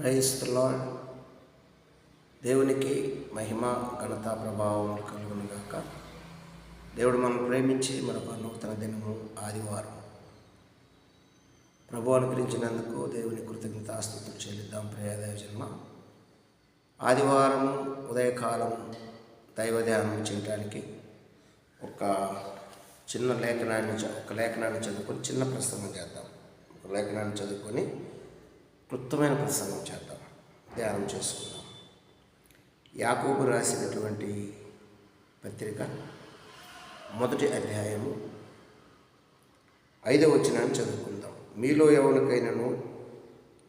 Price దేవునికి మహిమ ఘనత ప్రభావం కలుగునుగాక దేవుడు మనం ప్రేమించి మరొక నూతన దినము ఆదివారం. ప్రభు అనుగ్రహించినందుకు దేవుని కృతజ్ఞతాస్తుతులు చెల్లిద్దాం. ప్రియాదేవ జన్మ. ఆదివారం ఉదయకాలం దైవ ధ్యానం చేయడానికి ఒక చిన్న లేఖనాన్ని ఒక లేఖనాన్ని చదువుకొని చిన్న ప్రసంగం చేద్దాం. ఒక లేఖనాన్ని చదువుకొని క్లుప్తమైన ప్రసంగం చేద్దాం. ధ్యానం చేసుకుందాం. యాకోబు రాసినటువంటి పత్రిక మొదటి అధ్యాయము ఐదవ వచనాన్ని చదువుకుందాం. మీలో ఎవరికైనాను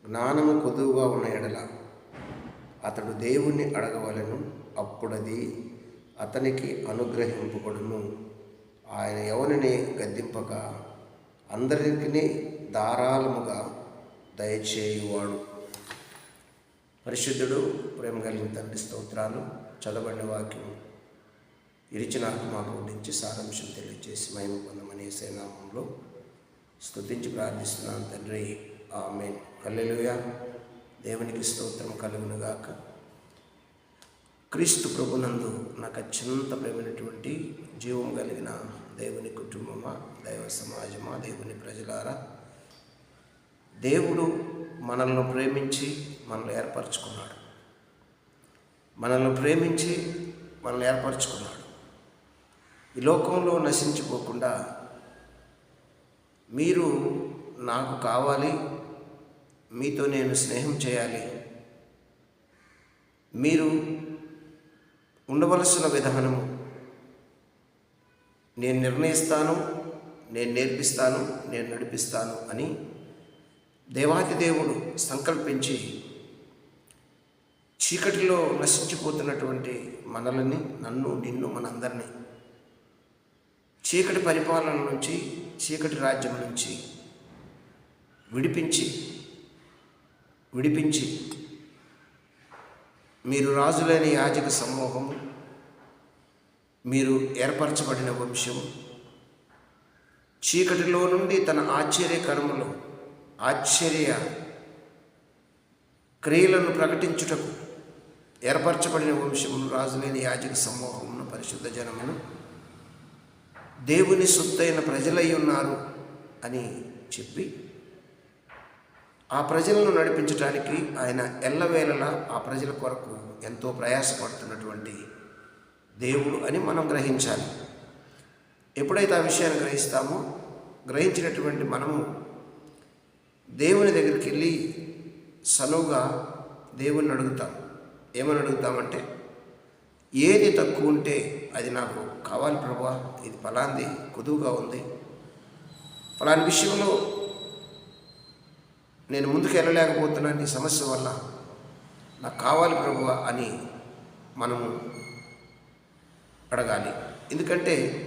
జ్ఞానము కొదువుగా ఉన్న ఎడల అతడు దేవుణ్ణి అడగవలను అప్పుడది అతనికి అనుగ్రహింపబడును. ఆయన ఎవరిని గద్దింపక? అందరికీ ధారాళముగా దయచేయువాడు. పరిశుద్ధుడు ప్రేమ కలిగిన తండ్రి స్తోత్రాలు చదవబడిన వాక్యం. ఇరిచిన ఆత్మకు గురించి సారాంశం తెలియజేసి మహిమ పొందమనే సేనామంలో స్తుతించి ప్రార్థిస్తున్నాను తండ్రి. ఆమె కల్లెలుగా దేవునికి స్తోత్రం కలుగునుగాక. క్రీస్తు ప్రభునందు నాకు అత్యంత ప్రేమైనటువంటి జీవం కలిగిన దేవుని కుటుంబమా దైవ సమాజమా దేవుని ప్రజలారా దేవుడు మనల్ని ప్రేమించి మనల్ని ఏర్పరచుకున్నాడు. మనల్ని ప్రేమించి మనల్ని ఏర్పరచుకున్నాడు. ఈ లోకంలో నశించిపోకుండా మీరు నాకు కావాలి మీతో నేను స్నేహం చేయాలి మీరు ఉండవలసిన విధానము నేను నిర్ణయిస్తాను నేను నేర్పిస్తాను నేను నడిపిస్తాను అని దేవాది దేవుడు సంకల్పించి చీకటిలో నశించిపోతున్నటువంటి మనల్ని నన్ను నిన్ను మనందరినీ చీకటి పరిపాలన నుంచి చీకటి రాజ్యం నుంచి విడిపించి విడిపించి మీరు రాజులైన యాజక సమూహము మీరు ఏర్పరచబడిన వంశం చీకటిలో నుండి తన ఆశ్చర్య కర్మలు ఆశ్చర్య క్రియలను ప్రకటించుటకు ఏర్పరచబడిన వంశమును రాజులైన యాజక సమూహమును పరిశుద్ధ జనమును దేవుని సొత్తైన ప్రజలై ఉన్నారు అని చెప్పి ఆ ప్రజలను నడిపించడానికి ఆయన ఎల్లవేళలా ఆ ప్రజల కొరకు ఎంతో ప్రయాసపడుతున్నటువంటి దేవుడు అని మనం గ్రహించాలి. ఎప్పుడైతే ఆ విషయాన్ని గ్రహిస్తామో గ్రహించినటువంటి మనము దేవుని దగ్గరికి వెళ్ళి సనువుగా దేవుణ్ణి అడుగుతాం. ఏమని అడుగుతామంటే ఏది తక్కువ ఉంటే అది నాకు కావాలి ప్రభా ఇది ఫలాంది కుదువుగా ఉంది. ఫలాని విషయంలో నేను ముందుకు వెళ్ళలేకపోతున్నాను ఈ సమస్య వల్ల నాకు కావాలి ప్రభువ అని మనము అడగాలి. ఎందుకంటే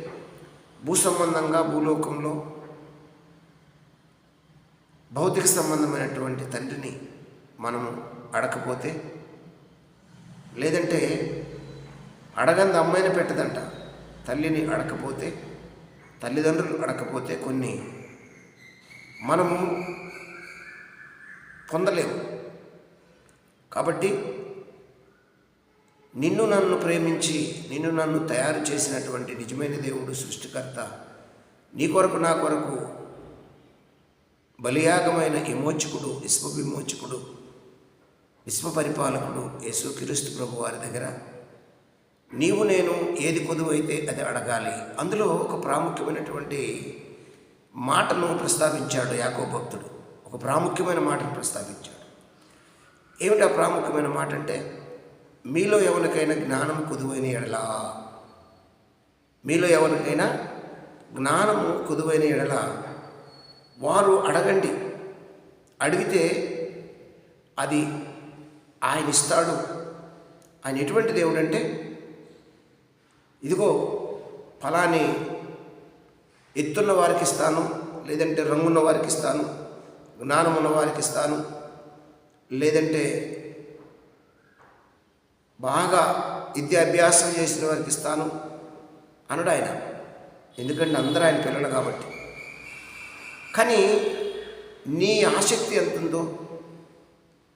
భూ సంబంధంగా భూలోకంలో భౌతిక సంబంధమైనటువంటి తండ్రిని మనము అడకపోతే? లేదంటే అడగంది అమ్మాయిని పెట్టదంట. తల్లిని అడకపోతే తల్లిదండ్రులు అడకపోతే కొన్ని మనము పొందలేము. కాబట్టి నిన్ను నన్ను ప్రేమించి నిన్ను నన్ను తయారు చేసినటువంటి నిజమైన దేవుడు సృష్టికర్త నీ కొరకు నా కొరకు బలియాగమైన విమోచకుడు విశ్వ విమోచకుడు విశ్వ పరిపాలకుడు యేసుక్రీస్తు ప్రభు వారి దగ్గర నీవు నేను ఏది కొదువైతే అది అడగాలి. అందులో ఒక ప్రాముఖ్యమైనటువంటి మాటను ప్రస్తావించాడు యాకో భక్తుడు. ఒక ప్రాముఖ్యమైన మాటను ప్రస్తావించాడు. ఏమిటి ఆ ప్రాముఖ్యమైన మాట అంటే? మీలో ఎవరికైనా జ్ఞానం కుదువైన ఎడలా. మీలో ఎవరికైనా జ్ఞానము కుదువైన ఎడలా వారు అడగండి. అడిగితే అది ఆయన ఇస్తాడు ఆయన ఎటువంటి దేవుడు అంటే ఇదిగో ఫలాని ఎత్తున్న వారికి ఇస్తాను లేదంటే రంగున్న వారికి ఇస్తాను జ్ఞానం ఉన్న వారికి ఇస్తాను లేదంటే బాగా విద్యాభ్యాసం చేసిన వారికి ఇస్తాను అనడు ఆయన. ఎందుకంటే అందరూ ఆయన పిల్లలు కాబట్టి. కానీ నీ ఆసక్తి ఎంత ఉందో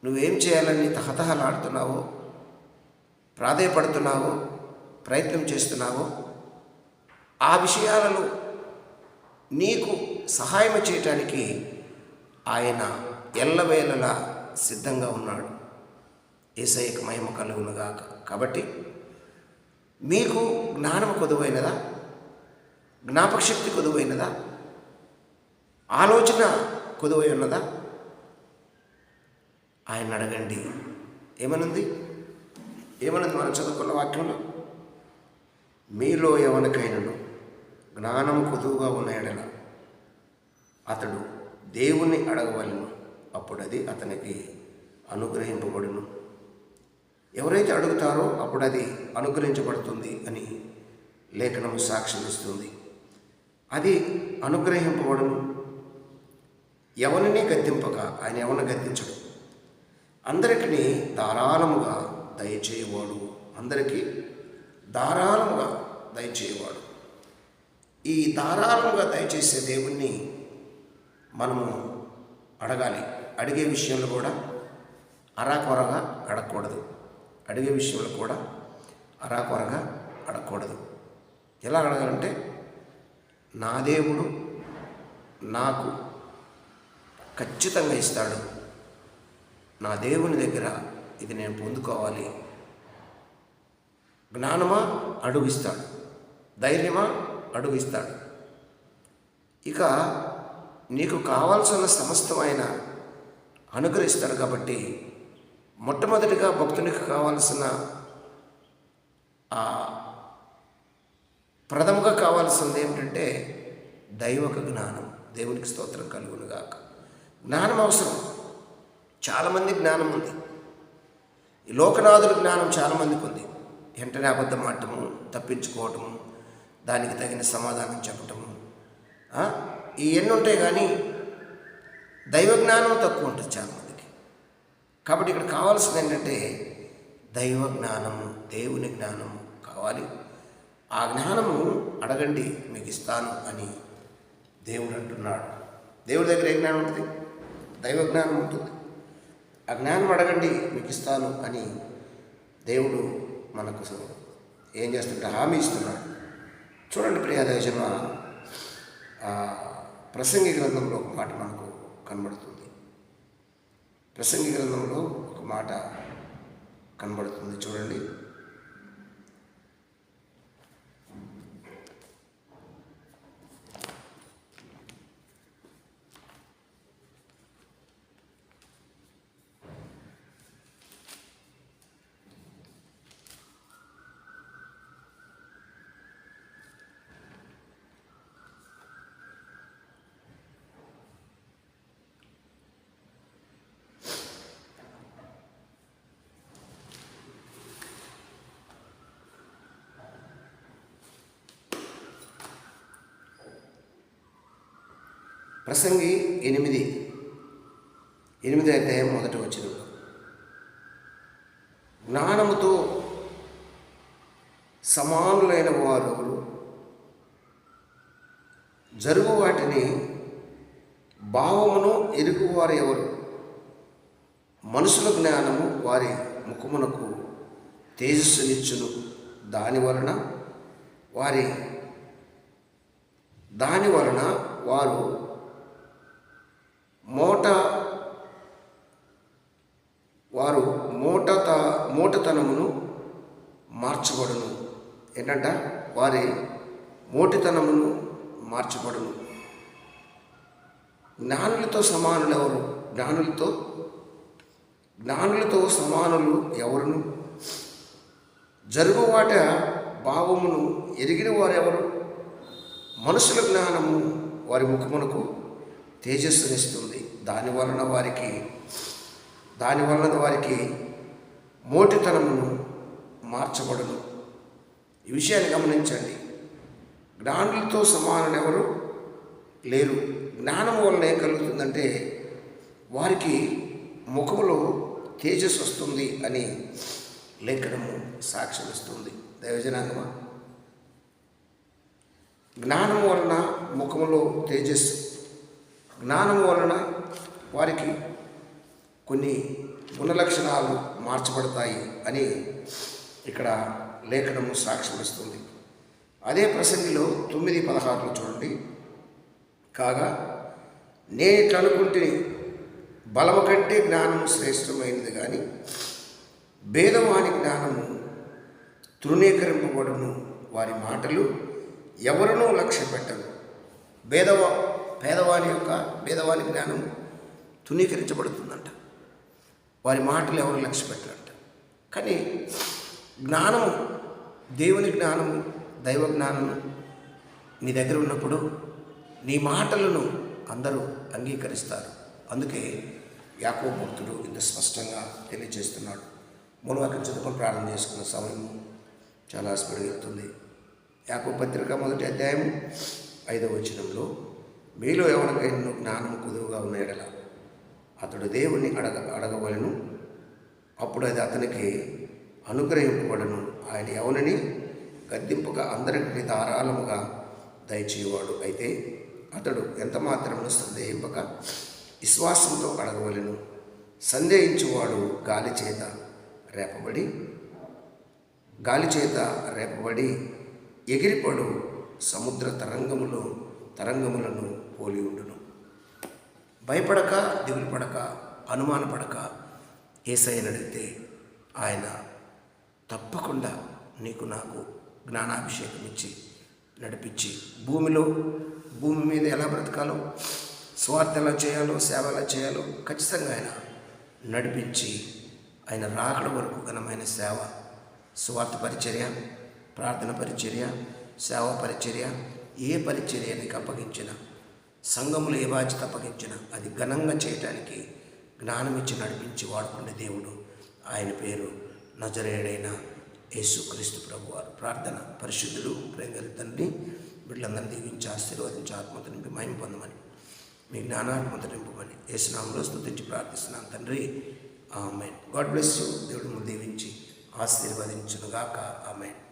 నువ్వేం చేయాలని తహతహలాడుతున్నావో ప్రాధేయపడుతున్నావో? ప్రయత్నం చేస్తున్నావో? ఆ విషయాలలో నీకు సహాయం చేయటానికి ఆయన ఎల్లవేళలా సిద్ధంగా ఉన్నాడు. ఏసైక మహిమ కలుగునుగాక. కాబట్టి మీకు జ్ఞానం కొదువైనదా? జ్ఞాపకశక్తి కొదువైనదా? ఆలోచన కొదువై ఉన్నదా? ఆయన అడగండి. ఏమనుంది? ఏమనుంది మనం చదువుకున్న వాక్యంలో? మీలో ఎవరికైనను జ్ఞానం కొదువుగా ఉన్న ఎడల అతడు దేవుణ్ణి అడగవలను అప్పుడు అది అతనికి అనుగ్రహింపబడును. ఎవరైతే అడుగుతారో అప్పుడు అది అనుగ్రహించబడుతుంది అని లేఖనము సాక్షిస్తుంది ఇస్తుంది అది అనుగ్రహింపబడును. ఎవరిని గద్దింపక ఆయన ఎవరిని గద్దించడు? అందరికీ ధారాళముగా దయచేయవాడు. అందరికీ ధారాళముగా దయచేయవాడు. ఈ ధారాళముగా దయచేసే దేవుణ్ణి మనము అడగాలి. అడిగే విషయంలో కూడా అరాకొరగా అడగకూడదు. అడిగే విషయంలో కూడా అరాకొరగా అడగకూడదు. ఎలా అడగాలంటే నా దేవుడు నాకు ఖచ్చితంగా ఇస్తాడు. నా దేవుని దగ్గర ఇది నేను పొందుకోవాలి. జ్ఞానమా? అడుగిస్తాడు. ధైర్యమా? అడుగిస్తాడు. ఇక నీకు కావాల్సిన సమస్తమైన అనుగ్రహిస్తాడు కాబట్టి మొట్టమొదటిగా భక్తునికి కావాల్సిన ఆ ప్రథముగా కావాల్సింది ఏమిటంటే దైవక జ్ఞానం. దేవునికి స్తోత్రం కలుగునుగాక. జ్ఞానం అవసరం. చాలామంది జ్ఞానం ఉంది. ఈ లోకనాథుల జ్ఞానం చాలామందికి ఉంది. వెంటనే అబద్ధం ఆడటము తప్పించుకోవటము దానికి తగిన సమాధానం చెప్పటము ఇవన్నీ ఉంటాయి కానీ దైవ జ్ఞానం తక్కువ ఉంటుంది చాలామందికి. కాబట్టి ఇక్కడ కావాల్సింది ఏంటంటే దైవ జ్ఞానము దేవుని జ్ఞానము కావాలి. ఆ జ్ఞానము అడగండి మీకు ఇస్తాను అని దేవుడు అంటున్నాడు. దేవుడి దగ్గర ఏ జ్ఞానం ఉంటుంది? దైవ జ్ఞానం ఉంటుంది. ఆ జ్ఞానం అడగండి మీకు ఇస్తాను అని దేవుడు మనకు ఏం చేస్తుంటే హామీ ఇస్తున్నాడు. చూడండి ప్రియ ప్రసంగి గ్రంథంలో ఒక మాట మనకు కనబడుతుంది. ప్రసంగి గ్రంథంలో ఒక మాట కనబడుతుంది. చూడండి. ప్రసంగి ఎనిమిది. ఎనిమిది అధ్యాయం మొదటి వచ్చిన జ్ఞానముతో సమానులైన వారు జరుగు వాటిని భావమును ఎరుగువారు ఎవరు? మనుషుల జ్ఞానము వారి ముఖమునకు తేజస్సునిచ్చును దాని వలన వారి దాని వలన వారు మోట వారు మోటత మోటతనమును మార్చబడును. ఏంటంట? వారి మోటితనమును మార్చబడును. జ్ఞానులతో సమానులు ఎవరు? జ్ఞానులతో? జ్ఞానులతో సమానులు ఎవరును? జరుగువాట భావమును ఎరిగిన వారెవరు మనుషుల జ్ఞానము వారి ముఖమునకు తేజస్సునిస్తుంది దాని వలన వారికి దాని వలన వారికి మోటితనమును మార్చబడను. ఈ విషయాన్ని గమనించండి. జ్ఞానులతో సమానం ఎవరు లేరు. జ్ఞానం వలన ఏం కలుగుతుందంటే వారికి ముఖములో తేజస్సు వస్తుంది అని లేఖనము సాక్ష్యం ఇస్తుంది దైవజనాంగమా? జ్ఞానం వలన ముఖములో తేజస్సు జ్ఞానం వలన వారికి కొన్ని గుణలక్షణాలు మార్చబడతాయి అని ఇక్కడ లేఖనము సాక్ష్యమిస్తుంది. అదే ప్రసంగిలో తొమ్మిది పదహారులో చూడండి. కాగా నేను బలము కంటే జ్ఞానము శ్రేష్టమైనది కానీ భేదవాని జ్ఞానము తృణీకరింపబడును వారి మాటలు ఎవరినూ లక్ష్య పెట్టరు భేదవా పేదవాని యొక్క భేదవాని జ్ఞానం తునీకరించబడుతుందంట వారి మాటలు ఎవరు లక్ష్య పెట్టారంట కానీ జ్ఞానము దేవుని జ్ఞానము దైవ జ్ఞానము నీ దగ్గర ఉన్నప్పుడు నీ మాటలను అందరూ అంగీకరిస్తారు. అందుకే యాకో భక్తుడు ఇంత స్పష్టంగా తెలియజేస్తున్నాడు. మూలవాక్యం చదువుకొని ప్రార్థన చేసుకున్న సమయం చాలా స్పడిగెళ్తుంది యాకో పత్రిక మొదటి అధ్యాయం ఐదవ వచనంలో మీలో ఎవరికైనా జ్ఞానం కుదువుగా ఉన్న ఎడల అతడు దేవుణ్ణి అడగ అడగవలను. అప్పుడు అది అతనికి అనుగ్రహింపబడను. ఆయన ఎవరిని? గద్దింపక అందరికీ ధారాళముగా దయచేవాడు అయితే అతడు ఎంత మాత్రము సందేహింపక విశ్వాసంతో అడగవలను. సందేహించువాడు గాలి చేత రేపబడి గాలి చేత రేపబడి ఎగిరిపడు సముద్ర తరంగములో తరంగములను పోలి ఉండును. భయపడక దిగులు పడక అనుమానపడక ఏసైని అడిగితే ఆయన తప్పకుండా నీకు నాకు జ్ఞానాభిషేకం ఇచ్చి నడిపించి భూమిలో భూమి మీద ఎలా బ్రతకాలో స్వార్థ ఎలా చేయాలో సేవ ఎలా చేయాలో ఖచ్చితంగా ఆయన నడిపించి ఆయన రాకడ వరకు ఘనమైన సేవ స్వార్థ పరిచర్య ప్రార్థన పరిచర్య సేవ పరిచర్య ఏ పరిచర్య నీకు అప్పగించినా సంఘములు ఏ బాధ్యత అప్పగించిన అది ఘనంగా చేయటానికి జ్ఞానం ఇచ్చి నడిపించి వాడుకునే దేవుడు ఆయన పేరు నజరేడైన యేసుక్రీస్తు ప్రభు వారు ప్రార్థన పరిశుద్ధులు ప్రేంగల తండ్రి వీళ్ళందరినీ దీవించి ఆశీర్వదించి ఆత్మత నింపి మహిమ పొందమని మీ జ్ఞానాత్మత నింపమని యేసునామంలో స్థుతించి ప్రార్థిస్తున్నాను తండ్రి. ఆమెన్. God bless you. దేవుడు దీవించి ఆశీర్వదించునుగాక. ఆమెన్.